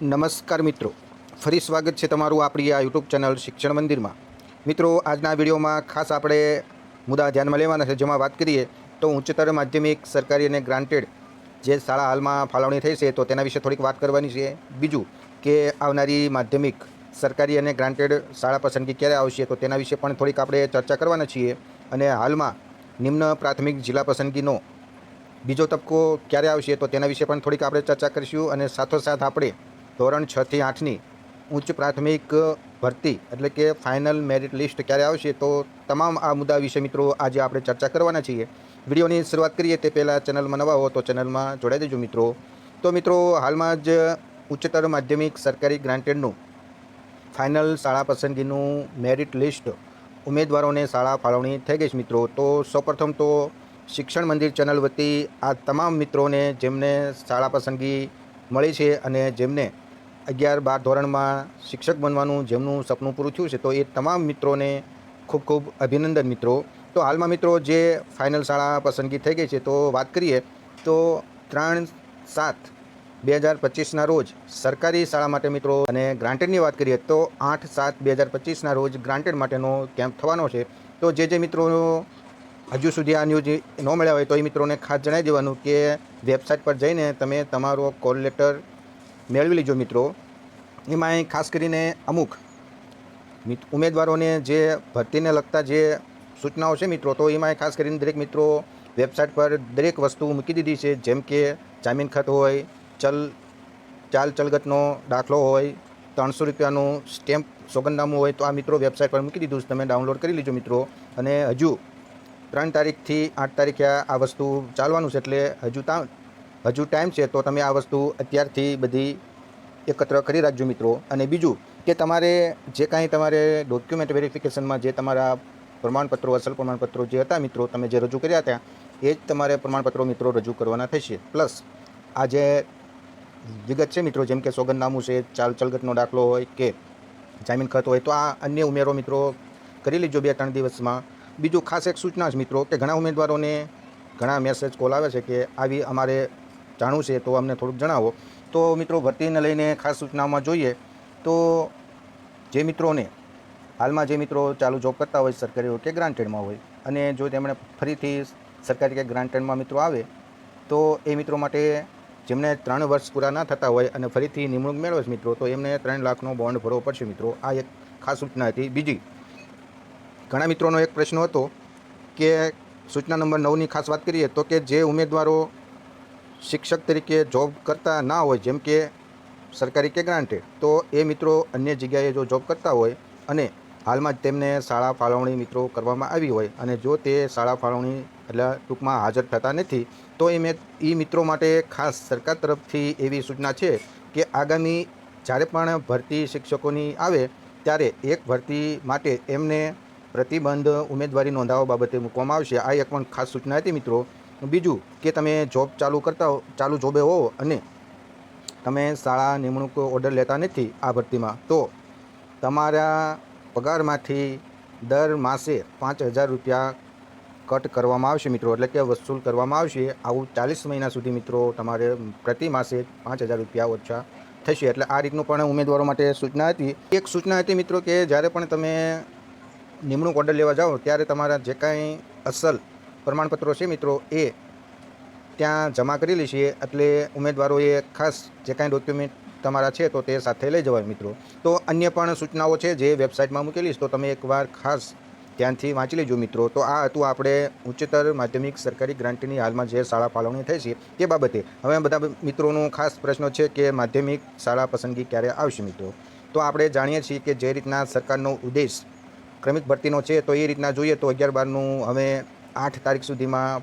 નમસ્કાર મિત્રો. ફરી સ્વાગત છે તમારું આપણી આ યુટ્યુબ ચેનલ શિક્ષણ મંદિરમાં. મિત્રો, આજના વિડીયોમાં ખાસ આપણે મુદ્દા ધ્યાનમાં લેવાના છે. જેમાં વાત કરીએ તો ઉચ્ચતર માધ્યમિક સરકારી અને ગ્રાન્ટેડ જે શાળા હાલમાં ફાળવણી થઈ છે, તો તેના વિશે થોડીક વાત કરવાની છે. બીજું કે આવનારી માધ્યમિક સરકારી અને ગ્રાન્ટેડ શાળા પસંદગી ક્યારે આવશે, તો તેના વિશે પણ થોડીક આપણે ચર્ચા કરવાના છીએ. અને હાલમાં નિમ્ન પ્રાથમિક જિલ્લા પસંદગીનો બીજો તબક્કો ક્યારે આવશે, તો તેના વિશે પણ થોડીક આપણે ચર્ચા કરીશું. અને સાથોસાથ આપણે ધોરણ છ થી આઠની ઉચ્ચ પ્રાથમિક ભરતી એટલે કે ફાઇનલ મેરિટ લિસ્ટ ક્યારે આવશે તો તમામ આ મુદ્દા વિશે મિત્રો આજે આપણે ચર્ચા કરવાના છીએ. વિડીયોની શરૂઆત કરીએ તે પહેલાં ચેનલમાં નવા હો તો ચેનલમાં જોડાઈ દેજો મિત્રો. તો મિત્રો, હાલમાં જ ઉચ્ચતર માધ્યમિક સરકારી ગ્રાન્ટેડનું ફાઇનલ શાળા પસંદગીનું મેરિટ લિસ્ટ ઉમેદવારોને શાળા ફાળવણી થઈ ગઈ છે મિત્રો. તો સૌપ્રથમ તો શિક્ષણ મંદિર ચેનલ વતી આ તમામ મિત્રોને જેમને શાળા પસંદગી મળી છે અને જેમને અગિયાર બાર ધોરણમાં શિક્ષક બનવાનું જેમનું સપનું પૂરું થયું છે, તો એ તમામ મિત્રોને ખૂબ ખૂબ અભિનંદન મિત્રો. તો હાલમાં મિત્રો જે ફાઇનલ શાળા પસંદગી થઈ ગઈ છે, તો વાત કરીએ, તો ત્રણ સાત બે હજાર પચીસના રોજ સરકારી શાળા માટે મિત્રો અને ગ્રાન્ટેડની વાત કરીએ, તો આઠ સાત બે હજાર પચીસના રોજ ગ્રાન્ટેડ માટેનો કેમ્પ થવાનો છે. તો જે જે મિત્રો હજુ સુધી આ ન્યૂઝ ન મળ્યા હોય તો એ મિત્રોને ખાસ જણાવી દેવાનું કે વેબસાઇટ પર જઈને તમે તમારો કોલ લેટર મેળવી લીજો મિત્રો. એમાં ખાસ કરીને અમુક ઉમેદવારોને જે ભરતીને લગતા જે સૂચનાઓ છે મિત્રો, તો એમાં ખાસ કરીને દરેક મિત્રો વેબસાઇટ પર દરેક વસ્તુ મૂકી દીધી છે. જેમ કે જામીન ખત હોય, ચલ, ચાલ ચલગતનો દાખલો હોય, ત્રણસો રૂપિયાનું સ્ટેમ્પ સોગંદનામું હોય, તો આ મિત્રો વેબસાઇટ પર મૂકી દીધું છે. તમે ડાઉનલોડ કરી લીજો મિત્રો. અને હજુ ત્રણ તારીખથી આઠ તારીખે આ વસ્તુ ચાલવાનું છે, એટલે હજુ તા હજુ ટાઈમ છે તો તમે આ વસ્તુ અત્યારથી બધી એકત્ર કરી રાખજો મિત્રો. અને બીજું કે તમારે જે કાંઈ તમારે ડોક્યુમેન્ટ વેરિફિકેશનમાં જે તમારા પ્રમાણપત્રો, અસલ પ્રમાણપત્રો જે હતા મિત્રો, તમે જે રજૂ કર્યા હતા, એ જ તમારે પ્રમાણપત્રો મિત્રો રજૂ કરવાના થશે. પ્લસ આ જે વિગત છે મિત્રો, જેમ કે સોગંદનામું છે, ચાલ ચલગતનો દાખલો હોય કે જામીન ખત હોય, તો આ અન્ય ઉમેરો મિત્રો કરી લેજો બે ત્રણ દિવસમાં. બીજું ખાસ એક સૂચના છે મિત્રો, કે ઘણા ઉમેદવારોને ઘણા મેસેજ કોલ આવે છે કે આવી અમારે જાણવું છે તો અમને થોડુંક જણાવો. તો મિત્રો, ભરતીને લઈને ખાસ સૂચનામાં જોઈએ તો જે મિત્રોને, હાલમાં જે મિત્રો ચાલુ જોબ કરતા હોય, સરકારી કે ગ્રાન્ટેડમાં હોય, અને જો તેમણે ફરીથી સરકારી કે ગ્રાન્ટેડમાં મિત્રો આવે, તો એ મિત્રો માટે જેમને ત્રણ વર્ષ પૂરા ના થતા હોય અને ફરીથી નિમણૂક મેળવે છે મિત્રો, તો એમને ત્રણ લાખનો બોન્ડ ભરવો પડશે મિત્રો. આ એક ખાસ સૂચના હતી. બીજી, ઘણા મિત્રોનો એક પ્રશ્ન હતો કે સૂચના નંબર નવની ખાસ વાત કરીએ તો કે જે ઉમેદવારો શિક્ષક તરીકે જોબ કરતા ના હોય, જેમ કે સરકારી કે ગ્રાન્ટેડ તો એ મિત્રો અન્ય જગ્યાએ જો જોબ કરતા હોય અને હાલમાં જ તેમને શાળા ફાળવણી મિત્રો કરવામાં આવી હોય અને જો તે શાળા ફાળવણી એટલે ટૂંકમાં હાજર થતા નથી, તો એ મેં એ મિત્રો માટે ખાસ સરકાર તરફથી એવી સૂચના છે કે આગામી જ્યારે પણ ભરતી શિક્ષકોની આવે, ત્યારે એક ભરતી માટે એમને પ્રતિબંધ ઉમેદવારી નોંધાવવા બાબતે મૂકવામાં આવશે. આ એક પણ ખાસ સૂચના હતી મિત્રો બીજું કે તમે જોબ ચાલુ કરતા હો, ચાલુ જોબે હો અને તમે શાળા નિમણૂક ઓર્ડર લેતા નથી આ ભરતીમાં, તો તમારા પગારમાંથી દર માસે પાંચ હજાર રૂપિયા કટ કરવામાં આવશે મિત્રો, એટલે કે વસૂલ કરવામાં આવશે. આવું ચાલીસ મહિના સુધી મિત્રો તમારે પ્રતિ માસે પાંચ હજાર રૂપિયા ઓછા થશે. એટલે આ રીતનું પણ ઉમેદવારો માટે સૂચના હતી. એક સૂચના હતી મિત્રો કે જ્યારે પણ તમે નિમણૂક ઓર્ડર લેવા જાઓ, ત્યારે તમારા જે કાંઈ અસલ પ્રમાણપત્રો છે મિત્રો એ ત્યાં જમા કરેલી લઈશીએ એટલે ઉમેદવારોએ ખાસ જે કાંઈ ડોક્યુમેન્ટ તમારા છે તો તે સાથે લઈ જવાય મિત્રો. તો અન્ય પણ સૂચનાઓ છે જે વેબસાઇટમાં મૂકેલી છે તો તમે એકવાર ખાસ ધ્યાનથી વાંચી લેજો મિત્રો. તો આ હતું આપણે ઉચ્ચતર માધ્યમિક સરકારી ગ્રાન્ટની હાલમાં જે શાળા ફાળવણી થઈ છે તે બાબતે. હવે બધા મિત્રોનો ખાસ પ્રશ્ન છે કે માધ્યમિક શાળા પસંદગી ક્યારે આવશે મિત્રો? તો આપણે જાણીએ છીએ કે જે રીતના સરકારનો ઉદ્દેશ ક્રમિક ભરતીનો છે તો એ રીતના જોઈએ તો અગિયાર બારનું હવે આઠ તારીખ સુધીમાં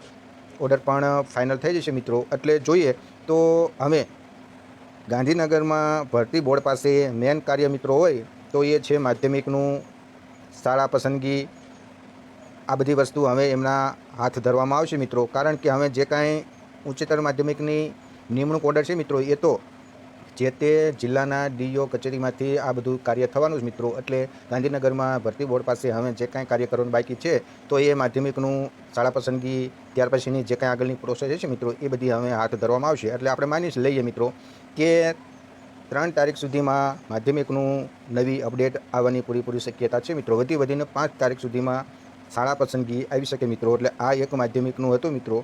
ઓર્ડર પણ ફાઇનલ થઈ જશે મિત્રો. એટલે જોઈએ તો હવે ગાંધીનગરમાં ભરતી બોર્ડ પાસે મેન કાર્ય મિત્રો હોય તો એ છે માધ્યમિકનું શાળા પસંદગી. આ બધી વસ્તુ હવે એમના હાથ ધરવામાં આવશે મિત્રો. કારણ કે હવે જે કાંઈ ઉચ્ચતર માધ્યમિકની નિમણૂક ઓર્ડર છે મિત્રો, એ તો જે તે જિલ્લાના ડીઓ કચેરીમાંથી આ બધું કાર્ય થવાનું જ મિત્રો. એટલે ગાંધીનગરમાં ભરતી બોર્ડ પાસે હવે જે કાંઈ કાર્ય બાકી છે, તો એ માધ્યમિકનું શાળા પસંદગી, ત્યાર પછીની જે કાંઈ આગળની પ્રોસેસ છે મિત્રો, એ બધી હવે હાથ ધરવામાં આવશે. એટલે આપણે માની લઈએ મિત્રો કે ત્રણ તારીખ સુધીમાં માધ્યમિકનું નવી અપડેટ આવવાની પૂરેપૂરી શક્યતા છે મિત્રો. વધી વધીને પાંચ તારીખ સુધીમાં શાળા પસંદગી આવી શકે મિત્રો. એટલે આ એક માધ્યમિકનું હતું મિત્રો.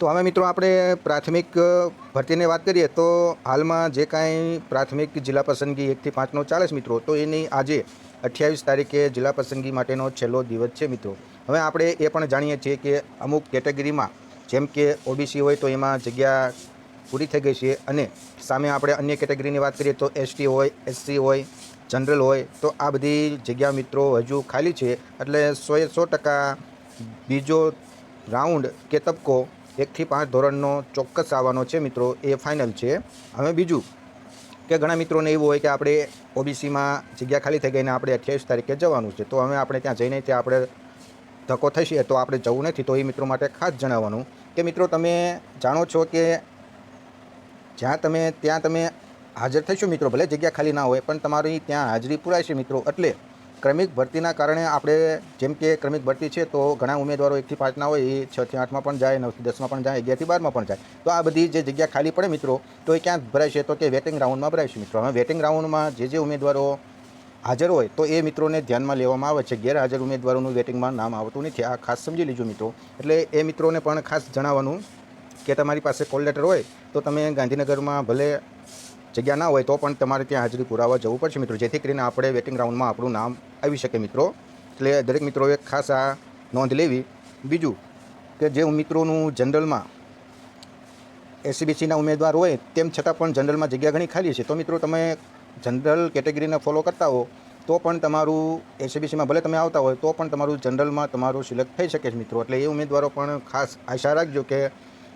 તો હવે મિત્રો આપણે પ્રાથમિક ભરતીની વાત કરીએ તો હાલમાં જે કાંઈ પ્રાથમિક જિલ્લા પસંદગી એકથી પાંચનો ચાલે છે મિત્રો, તો એની આજે અઠ્યાવીસ તારીખે જિલ્લા પસંદગી માટેનો છેલ્લો દિવસ છે મિત્રો. હવે આપણે એ પણ જાણીએ છીએ કે અમુક કેટેગરીમાં જેમ કે ઓબીસી હોય તો એમાં જગ્યા પૂરી થઈ ગઈ છે અને સામે આપણે અન્ય કેટેગરીની વાત કરીએ તો એસટી હોય, એસસી હોય, જનરલ હોય, તો આ બધી જગ્યા મિત્રો હજુ ખાલી છે. એટલે સોએ સો ટકા બીજો રાઉન્ડ કે તબકો એકથી પાંચ ધોરણનો ચોક્કસ આવવાનો છે મિત્રો, એ ફાઇનલ છે. હવે બીજું, કે ઘણા મિત્રોને એવું હોય કે આપણે ઓબીસીમાં જગ્યા ખાલી થઈ ગઈને આપણે અઠ્યાવીસ તારીખે જવાનું છે, તો હવે આપણે ત્યાં જઈને ત્યાં આપણે ધક્કો થશે, તો આપણે જવું નથી, તો એ મિત્રો માટે ખાસ જણાવવાનું કે મિત્રો તમે જાણો છો કે જ્યાં તમે, ત્યાં તમે હાજર થશો મિત્રો, ભલે જગ્યા ખાલી ના હોય, પણ તમારી ત્યાં હાજરી પુરાય છે મિત્રો, એટલે ક્રમિક ભરતીના કારણે આપણે જેમ કે ક્રમિક ભરતી છે, તો ઘણા ઉમેદવારો એકથી પાંચના હોય, એ છથી આઠમાં પણ જાય, નવથી દસમાં પણ જાય, અગિયારથી બારમાં પણ જાય. તો આ બધી જે જગ્યા ખાલી પડે મિત્રો, તો એ ક્યાં ભરાય છે? તો કે વેટિંગ રાઉન્ડમાં ભરાય છે મિત્રો. હવે વેટિંગ રાઉન્ડમાં જે જે ઉમેદવારો હાજર હોય, તો એ મિત્રોને ધ્યાનમાં લેવામાં આવે છે. ગેરહાજર ઉમેદવારોનું વેટિંગમાં નામ આવતું નથી. આ ખાસ સમજી લીજો મિત્રો. એટલે એ મિત્રોને પણ ખાસ જણાવવાનું કે તમારી પાસે કોલ લેટર હોય, તો તમે ગાંધીનગરમાં ભલે જગ્યા ના હોય તો પણ તમારે ત્યાં હાજરી પુરાવા જવું પડશે મિત્રો. જેથી કરીને આપણે વેટિંગ રાઉન્ડમાં આપણું નામ આવી શકે મિત્રો. એટલે દરેક મિત્રોએ ખાસ આ નોંધ લેવી. બીજું કે જે મિત્રોનું જનરલમાં એસીબીસીના ઉમેદવાર હોય, તેમ છતાં પણ જનરલમાં જગ્યા ઘણી ખાલી છે. તો મિત્રો તમે જનરલ કેટેગરીને ફોલો કરતા હો, તો પણ તમારું એસીબીસીમાં ભલે તમે આવતા હોય, તો પણ તમારું જનરલમાં તમારું સિલેક્ટ થઈ શકે છે મિત્રો. એટલે એ ઉમેદવારો પણ ખાસ આશા રાખજો કે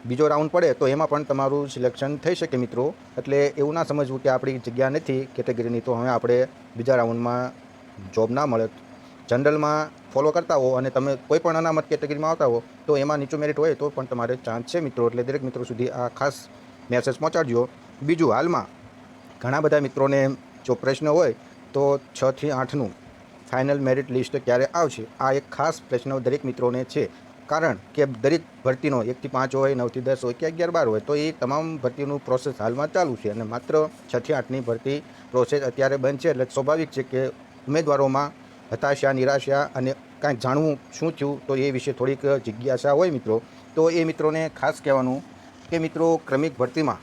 બીજો રાઉન્ડ પડે તો એમાં પણ તમારું સિલેક્શન થઈ શકે મિત્રો. એટલે એવું ના સમજવું કે આપણી જગ્યા નથી કેટેગરીની તો હવે આપણે બીજા રાઉન્ડમાં જોબ ના મળે. જનરલમાં ફોલો કરતા હો અને તમે કોઈ પણ અનામત કેટેગરીમાં આવતા હો, તો એમાં નીચું મેરિટ હોય તો પણ તમારે ચાન્સ છે મિત્રો. એટલે દરેક મિત્રો સુધી આ ખાસ મેસેજ પહોંચાડજો. બીજું હાલમાં ઘણા બધા મિત્રોને જો પ્રશ્ન હોય, તો છથી આઠનું ફાઇનલ મેરિટ લિસ્ટ ક્યારે આવશે? આ એક ખાસ પ્રશ્ન દરેક મિત્રોને છે. કારણ કે દરેક ભરતીનો એકથી પાંચ હોય, નવથી દસ હોય કે અગિયાર બાર હોય, તો એ તમામ ભરતીનું પ્રોસેસ હાલમાં ચાલુ છે અને માત્ર છથી આઠની ભરતી પ્રોસેસ અત્યારે બંધ છે. એટલે સ્વાભાવિક છે કે ઉમેદવારોમાં હતાશા, નિરાશા અને કાંઈક જાણવું શું થયું તો એ વિશે થોડીક જિજ્ઞાસા હોય મિત્રો. તો એ મિત્રોને ખાસ કહેવાનું કે મિત્રો, ક્રમિક ભરતીમાં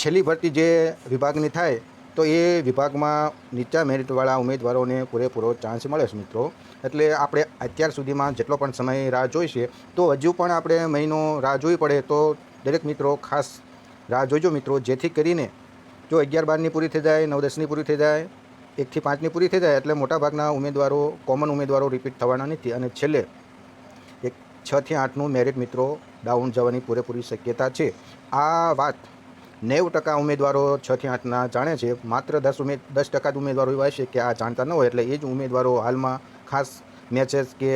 છેલ્લી ભરતી જે વિભાગની થાય તો એ વિભાગમાં નીચા મેરિટવાળા ઉમેદવારોને પૂરેપૂરો ચાન્સ મળે છે મિત્રો. એટલે આપણે અત્યાર સુધીમાં જેટલો પણ સમય રાહ જોઈ છે, તો હજુ પણ આપણે મહિનો રાહ જોવી પડે તો દરેક મિત્રો ખાસ રાહ જોજો મિત્રો, જેથી કરીને જો અગિયાર બારની પૂરી થઈ જાય, નવ દસની પૂરી થઈ જાય, એકથી પાંચની પૂરી થઈ જાય, એટલે મોટાભાગના ઉમેદવારો કોમન ઉમેદવારો રિપીટ થવાના નથી. અને છેલ્લે એક છથી આઠનું મેરિટ મિત્રો ડાઉન જવાની પૂરેપૂરી શક્યતા છે. આ વાત નેવું ટકા ઉમેદવારો છથી આઠના જાણે છે. માત્ર દસ ઉમેદ દસ ટકા જ ઉમેદવારો એવા છે કે આ જાણતા ન હોય એટલે એ જ ઉમેદવારો હાલમાં ખાસ મેસેજ કે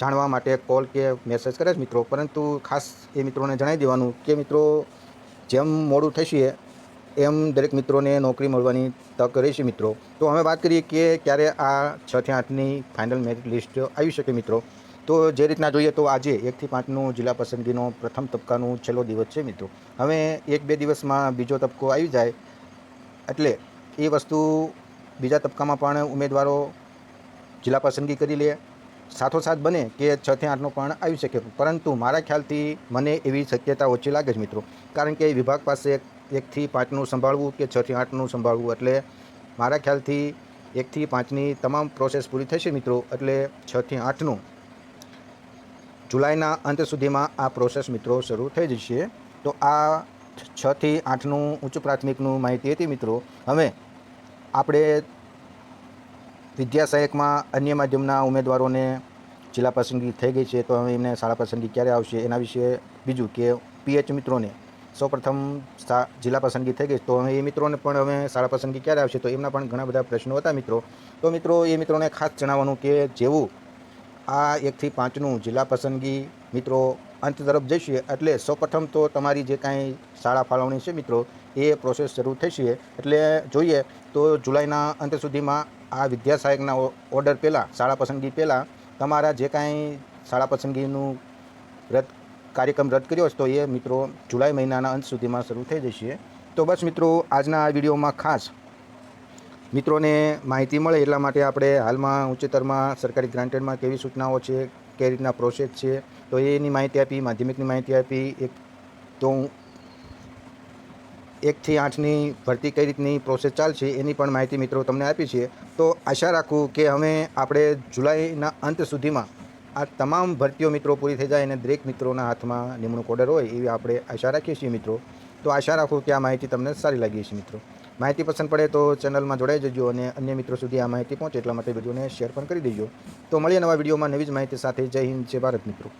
જાણવા માટે કોલ કે મેસેજ કરે છે મિત્રો. પરંતુ ખાસ એ મિત્રોને જણાવી દેવાનું કે મિત્રો, જેમ મોડું થશે એમ દરેક મિત્રોને નોકરી મળવાની તક રહેશે મિત્રો. તો અમે વાત કરીએ કે ક્યારે આ છથી આઠની ફાઇનલ મેરિટ લિસ્ટ આવી શકે મિત્રો. તો જે રીતના જોઈએ તો આજે એકથી પાંચનું જિલ્લા પસંદગીનો પ્રથમ તબક્કાનું છેલ્લો દિવસ છે મિત્રો. હવે એક બે દિવસમાં બીજો તબક્કો આવી જાય એટલે એ વસ્તુ બીજા તબક્કામાં પણ ઉમેદવારો જિલ્લા પસંદગી કરી લે, સાથોસાથ બને કે છથી આઠનો પણ આવી શકે. પરંતુ મારા ખ્યાલથી મને એવી શક્યતા ઓછી લાગે છે મિત્રો. કારણ કે વિભાગ પાસે એકથી પાંચનું સંભાળવું કે છથી આઠનું સંભાળવું એટલે મારા ખ્યાલથી એકથી પાંચની તમામ પ્રોસેસ પૂરી થશે મિત્રો. એટલે છથી આઠનું જુલાઈના અંત સુધીમાં આ પ્રોસેસ મિત્રો શરૂ થઈ જશે. તો આ છથી આઠનું ઉચ્ચ પ્રાથમિકનું માહિતી હતી મિત્રો. હવે આપણે વિદ્યા સહાયકમાં અન્ય માધ્યમના ઉમેદવારોને જિલ્લા પસંદગી થઈ ગઈ છે, તો હવે એમને શાળા પસંદગી ક્યારે આવશે? એના વિશે બીજું કે પીએચ મિત્રોને સૌપ્રથમ જિલ્લા પસંદગી થઈ ગઈ તો હવે એ મિત્રોને પણ હવે શાળા પસંદગી ક્યારે આવશે? તો એમના પણ ઘણા બધા પ્રશ્નો હતા મિત્રો. તો મિત્રો, એ મિત્રોને ખાસ જણાવવાનું કે જેવું આ એકથી પાંચનું જિલ્લા પસંદગી મિત્રો, અંત તરફ જઈશીએ એટલે સૌપ્રથમ તો તમારી જે કાંઈ શાળા ફાળવણી છે મિત્રો, એ પ્રોસેસ શરૂ થશે એટલે જોઈએ તો જુલાઈના અંત સુધીમાં આ વિદ્યા સહાયકના ઓર્ડર પહેલાં, શાળા પસંદગી પહેલાં, તમારા જે કાંઈ શાળા પસંદગીનું રદ, કાર્યક્રમ રદ કર્યો છે તો એ મિત્રો જુલાઈ મહિનાના અંત સુધીમાં શરૂ થઈ જશે. તો બસ મિત્રો, આજના આ વિડીયોમાં ખાસ મિત્રોને માહિતી મળે એટલા માટે આપણે હાલમાં ઉચ્ચતરમાં સરકારી ગ્રાન્ટેડમાં કેવી સૂચનાઓ છે, કઈ રીતના પ્રોસેસ છે, તો એની માહિતી આપી, માધ્યમિકની માહિતી આપી, એક તો હું એકથી આઠની ભરતી કઈ રીતની પ્રોસેસ ચાલશે એની પણ માહિતી મિત્રો તમને આપી છે. તો આશા રાખું કે અમે આપણે જુલાઈના અંત સુધીમાં આ તમામ ભરતીઓ મિત્રો પૂરી થઈ જાય અને દરેક મિત્રોના હાથમાં નિમણૂક ઓર્ડર હોય એવી આપણે આશા રાખીએ છીએ મિત્રો. તો આશા રાખું કે આ માહિતી તમને સારી લાગી છે મિત્રો. માહિતી પસંદ પડે તો ચેનલમાં જોડાઈ જજો અને અન્ય મિત્રો સુધી આ માહિતી પહોંચે એટલા માટે વિડીયોને શેર પણ કરી દેજો. તો મળીએ નવા વિડીયોમાં નવી જ માહિતી સાથે. જય હિન્દ. જય ભારત મિત્રો.